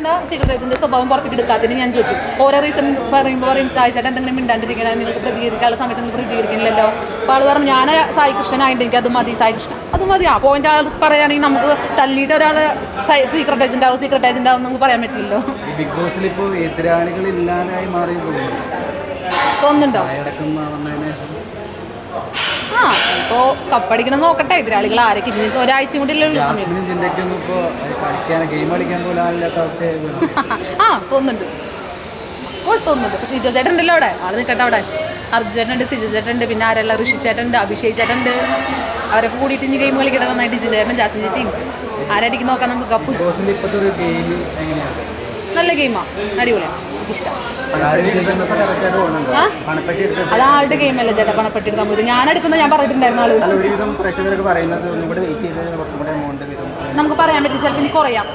എന്താ secret agent സ്വഭാവം പുറത്തേക്ക് എടുക്കാത്തതിന് ഞാൻ ചോദിക്കും. ഓരോ റീസൺ പറയുമ്പോൾ പറയും സായി ചേട്ടൻ എന്തെങ്കിലും മിണ്ടാണ്ടിരിക്കണം നിങ്ങൾക്ക് പ്രതികരിക്കാനുള്ള സമയത്ത് നിങ്ങൾ പ്രതികരിക്കുന്നില്ലല്ലോ അപ്പോൾ ആൾ പറഞ്ഞു ഞാൻ സായി കൃഷ്ണനായിട്ട് എനിക്ക് അത് മതി സായി കൃഷ്ണൻ. അത് മതി. ആ പോയിന്റ് ആൾ പറയുകയാണെങ്കിൽ നമുക്ക് തല്ലിയിട്ട് ഒരാൾ സീക്രട്ട് ഏജന്റ് ആവും സീക്രട്ട് ഏജന്റ് ആവും നമുക്ക് പറയാൻ പറ്റില്ലല്ലോ. ബിഗ് ബോസിൽ ഇപ്പോൾ എതിരാളികൾ ഇല്ലാതായി മാറി തോന്നുന്നു തോന്നുന്നുണ്ടോ? ആ ഇപ്പോൾ കപ്പടിക്കണം നോക്കട്ടെ. എതിരാളികൾ ആരൊക്കെ? ഇനി ഒരാഴ്ചയും കൂടി ആ തോന്നുന്നുണ്ട്. കോഴ്സ് തോന്നുന്നുണ്ട്. ഇപ്പോൾ സിജോ ചേട്ടൻ ഉണ്ടല്ലോ അവിടെ. ആൾ നിൽക്കട്ടെ അവിടെ. അർജു ചേട്ടനുണ്ട് ചേട്ടനുണ്ട് ചേട്ടൻ ഉണ്ട് പിന്നെ ആരെല്ലാം? ഋഷി ചേട്ടനുണ്ട് അഭിഷേക് ചേട്ടനുണ്ട്. അവരൊക്കെ കൂടിയിട്ട് ഇനി ഗെയിം കളിക്കട്ടെ നന്നായിട്ട് ജിജു ജാസ്മിൻ ചേച്ചിയും ആരടിക്ക് നോക്കാം നമുക്ക് കപ്പ്. നല്ല ഗെയിമാണ് അടിപൊളിയാണ്. എടുത്ത് അത് ആളുടെ ഗെയിമല്ല ചേട്ടാ പണപ്പെട്ടി എടുക്കാൻ പോയത്? ഞാൻ എടുക്കുന്നത് ഞാൻ പറഞ്ഞിട്ടുണ്ടായിരുന്നു ആൾ. നമുക്ക് പറയാൻ പറ്റും ചിലപ്പോൾ ഇനി കുറയാം.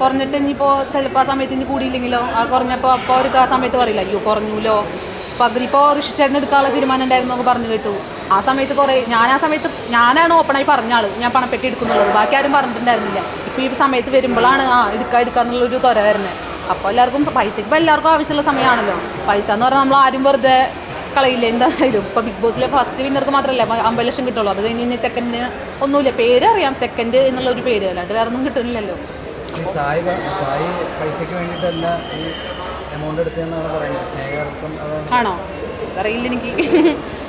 കുറഞ്ഞിട്ട് ഇനിയിപ്പോൾ ചിലപ്പോൾ ആ സമയത്ത് ഇനി കൂടിയില്ലെങ്കിലോ? ആ കുറഞ്ഞപ്പോൾ അപ്പോൾ അവർക്ക് ആ സമയത്ത് പറയില്ല അയ്യോ കുറഞ്ഞൂലോ? പകുതി ഇപ്പോൾ ഋഷിച്ചേട്ടൻ എടുക്കാനുള്ള തീരുമാനം ഉണ്ടായിരുന്നു എന്നൊക്കെ പറഞ്ഞു കേട്ടു. ആ സമയത്ത് കുറേ ഞാൻ ആ സമയത്ത് ഞാനാണ് ഓപ്പണായി പറഞ്ഞ ആൾ. ഞാൻ പണപ്പെട്ടി എടുക്കുന്നുള്ളത് ബാക്കി ആരും പറഞ്ഞിട്ടുണ്ടായിരുന്നില്ല. ഇപ്പോൾ ഈ സമയത്ത് വരുമ്പോഴാണ് ആ എടുക്കാ എടുക്കുക എന്നുള്ളൊരു തൊര വരുന്നത്. അപ്പോൾ എല്ലാവർക്കും പൈസ ഇപ്പോൾ എല്ലാവർക്കും ആവശ്യമുള്ള സമയമാണല്ലോ പൈസ എന്ന് പറഞ്ഞാൽ നമ്മൾ ആരും വെറുതെ കളയില്ല. എന്തായാലും ഇപ്പോൾ ബിഗ് ബോസിലെ ഫസ്റ്റ് വിന്നർക്ക് മാത്രമല്ല അമ്പ- അമ്പത് ലക്ഷം കിട്ടുള്ളൂ. അത് കഴിഞ്ഞ് ഇനി സെക്കൻഡിന് ഒന്നുമില്ല. പേര് അറിയാം. സെക്കൻഡ് എന്നുള്ള ഒരു പേര്. അല്ലാണ്ട് വേറെ ഒന്നും കിട്ടുന്നില്ലല്ലോ സായി സായി പൈസയ്ക്ക് വേണ്ടിയിട്ടല്ല ഈ എമൗണ്ട് എടുത്തതെന്നാണ് പറയുന്നത്. സ്നേഹം ആണോ? അറിയില്ല എനിക്ക്.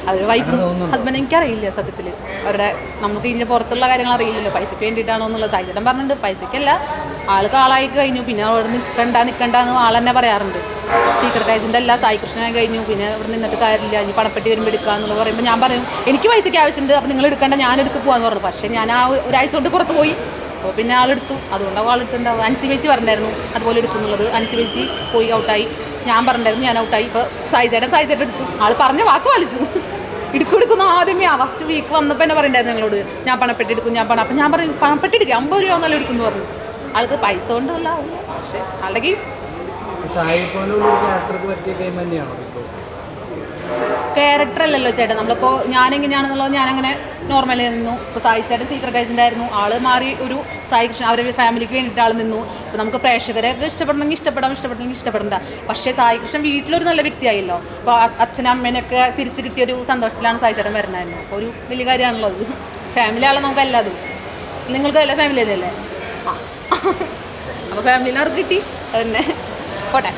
അത് വൈഫും ഹസ്ബൻഡ് എനിക്കറിയില്ല സത്യത്തിൽ അവരുടെ നമുക്ക് ഇതിന്റെ പുറത്തുള്ള കാര്യങ്ങൾ അറിയില്ലല്ലോ. പൈസയ്ക്ക് വേണ്ടിയിട്ടാണോ എന്നുള്ളത് സായിച്ചേട്ടൻ പറഞ്ഞിട്ടുണ്ട്. പൈസയ്ക്കല്ല. ആൾക്ക് ആളായി കഴിഞ്ഞു. പിന്നെ അവിടെ നിൽക്കണ്ട നിൽക്കണ്ട എന്ന് ആൾ തന്നെ പറയാറുണ്ട്. സീക്രട്ട് ഏജന്റ് അല്ല. സായി കൃഷ്ണനായി കഴിഞ്ഞു. പിന്നെ ഇവിടെ നിന്നിട്ട് കാര്യമില്ല. ഇനി പണപ്പെട്ടി വരുമ്പോൾ എടുക്കുക എന്നുള്ളത് പറയുമ്പോൾ ഞാൻ പറയും എനിക്ക് പൈസയ്ക്ക് ആവശ്യമുണ്ട്. അപ്പോൾ നിങ്ങൾ എടുക്കേണ്ട. ഞാൻ എടുക്ക് പോകാന്ന് പറഞ്ഞു. പക്ഷേ ഞാൻ ആ ഒരാഴ്ച കൊണ്ട് പുറത്ത് പോയി. അപ്പോൾ പിന്നെ ആളെടുത്തു അതുകൊണ്ടാണ് ആളെടുത്തുണ്ടാവും അൻസി ചേച്ചി പറഞ്ഞിട്ടുണ്ടായിരുന്നു. അതുപോലെ എടുക്കുന്നുള്ളത് അൻസി ചേച്ചി പോയി ഔട്ടായി ഞാൻ പറഞ്ഞിട്ടുണ്ടായിരുന്നു. ഞാൻ ഔട്ടായി ഇപ്പോൾ സായി ചേട്ടൻ സായി ചേട്ടൻ എടുത്തു. ആൾ പറഞ്ഞ വാക്ക് പാലിച്ചു. എടുക്കും എടുക്കുന്നു ആദ്യമേ ആ ഫസ്റ്റ് വീക്ക് വന്നപ്പോൾ എന്നെ പറയണ്ടായിരുന്നു ഞങ്ങളോട് ഞാൻ പണപ്പെട്ടി എടുക്കും ഞാൻ പണം ഞാൻ പറയും പണപ്പെട്ടി എടുക്കുക അമ്പത് രൂപ നല്ല എടുക്കുന്നു പറഞ്ഞു. ആൾക്ക് പൈസ കൊണ്ടല്ല പക്ഷേ അല്ലെങ്കിൽ ക്യാരക്ടർ അല്ലല്ലോ ചേട്ടൻ. നമ്മളിപ്പോൾ ഞാനെങ്ങനെയാണെന്നുള്ളത് ഞാനങ്ങനെ നോർമലി നിന്നു. ഇപ്പോൾ സായി ചേട്ടൻ സീക്രട്ട് ഏജന്റ് ആയിരുന്നു. ആൾ മാറി ഒരു സായി കൃഷ്ണൻ അവരുടെ ഫാമിലിക്ക് വേണ്ടിയിട്ട് ആൾ നിന്നു. അപ്പോൾ നമുക്ക് പ്രേക്ഷകരെയൊക്കെ ഇഷ്ടപ്പെടണമെങ്കിൽ ഇഷ്ടപ്പെടാം ഇഷ്ടപ്പെടണമെങ്കിൽ ഇഷ്ടപ്പെടണ്ട. പക്ഷേ സായി കൃഷ്ണൻ വീട്ടിലൊരു നല്ല വ്യക്തിയായല്ലോ. അപ്പോൾ അച്ഛനും അമ്മേനൊക്കെ തിരിച്ച് കിട്ടിയൊരു സന്തോഷത്തിലാണ് സായി ചേട്ടൻ വരുന്നതായിരുന്നു അപ്പോൾ ഒരു വലിയ കാര്യമാണല്ലോ അത് ഫാമിലി ആളെ നമുക്ക് എല്ലാതും നിങ്ങൾക്ക് എല്ലാ ഫാമിലി അല്ലേ അപ്പോൾ ഫാമിലിനെ അവർക്ക് കിട്ടി. അതന്നെ പോട്ടെ.